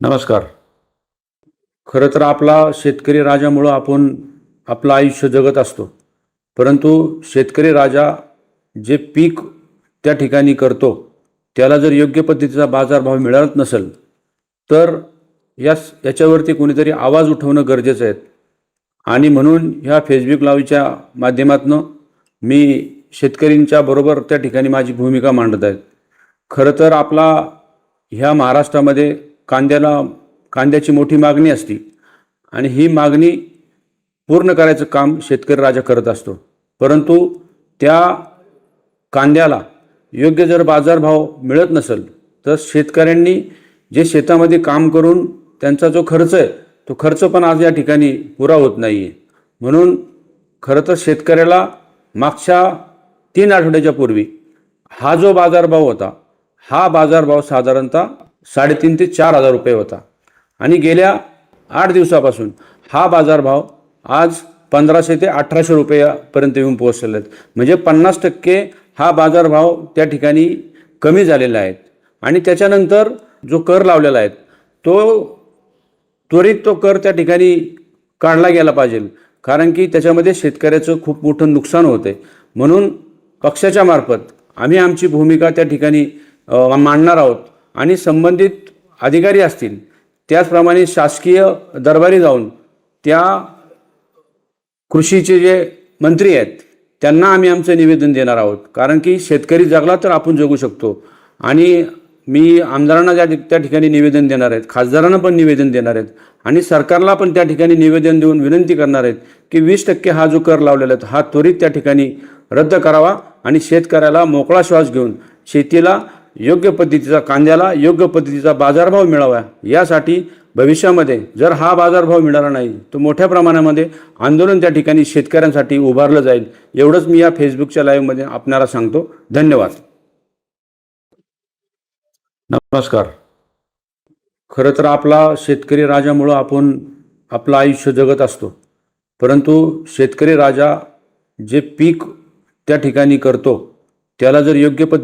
नमस्कार. खरं तर आपला शेतकरी राजामुळं आपण आपलं आयुष्य जगत असतो. परंतु शेतकरी राजा जे पीक त्या ठिकाणी करतो त्याला जर योग्य पद्धतीचा बाजारभाव मिळत नसेल तर या याच्यावरती कोणीतरी आवाज उठवणं गरजेचं आहे. आणि म्हणून ह्या फेसबुक लाईव्हच्या माध्यमातून मी शेतकरींच्या बरोबर त्या ठिकाणी माझी भूमिका मांडत आहेत खरं तर आपला ह्या महाराष्ट्रामध्ये कांद्याला कांद्याची मोठी मागणी असते आणि ही मागणी पूर्ण करायचं काम शेतकरी राजा करत असतो. परंतु त्या कांद्याला योग्य जर बाजारभाव मिळत नसेल तर शेतकऱ्यांनी जे शेतामध्ये काम करून त्यांचा जो खर्च आहे तो खर्च पण आज या ठिकाणी पुरा होत नाही आहे म्हणून खरं तर शेतकऱ्याला मागच्या तीन आठवड्याच्या पूर्वी हा जो बाजारभाव होता हा बाजारभाव साधारणतः साडेतीन ते चार हजार रुपये होता. आणि गेल्या आठ दिवसापासून हा बाजारभाव आज पंधराशे ते अठराशे रुपयापर्यंत येऊन पोहोचलेले आहेत. म्हणजे पन्नास टक्के हा बाजारभाव त्या ठिकाणी कमी झालेला आहे. आणि त्याच्यानंतर जो कर लावलेला आहे तो त्वरित तो कर त्या ठिकाणी काढला गेला पाहिजे. कारण की त्याच्यामध्ये शेतकऱ्याचं खूप मोठं नुकसान होतं आहे म्हणून पक्षाच्या मार्फत आम्ही आमची भूमिका त्या ठिकाणी मांडणार आहोत. आणि संबंधित अधिकारी असतील त्याचप्रमाणे शासकीय दरबारी जाऊन त्या कृषीचे जे मंत्री आहेत त्यांना आम्ही आमचं निवेदन देणार आहोत. कारण की शेतकरी जगला तर आपण जगू शकतो. आणि मी आमदारांना ज्या त्या ठिकाणी निवेदन देणार आहेत खासदारांना पण निवेदन देणार आहेत आणि सरकारला पण त्या ठिकाणी निवेदन देऊन विनंती करणार आहेत की वीस टक्के हा जो कर लावलेला आहे हा त्वरित त्या ठिकाणी रद्द करावा आणि शेतकऱ्याला मोकळा श्वास घेऊन शेतीला योग्य पद्धतीचा कांद्याला योग्य पद्धतीचा बाजारभाव मिळावा यासाठी भविष्यामध्ये जर हा बाजारभाव मिळाला नाही तर मोठ्या प्रमाणामध्ये आंदोलन त्या ठिकाणी शेतकऱ्यांसाठी उभारलं जाईल एवढंच मी या फेसबुकच्या लाईव्हमध्ये आपणाला सांगतो. धन्यवाद. नमस्कार. खरं तर आपला शेतकरी राजामुळं आपण आपलं आयुष्य जगत असतो परंतु शेतकरी राजा जे पीक त्या ठिकाणी करतो त्याला जर योग्य पद्धती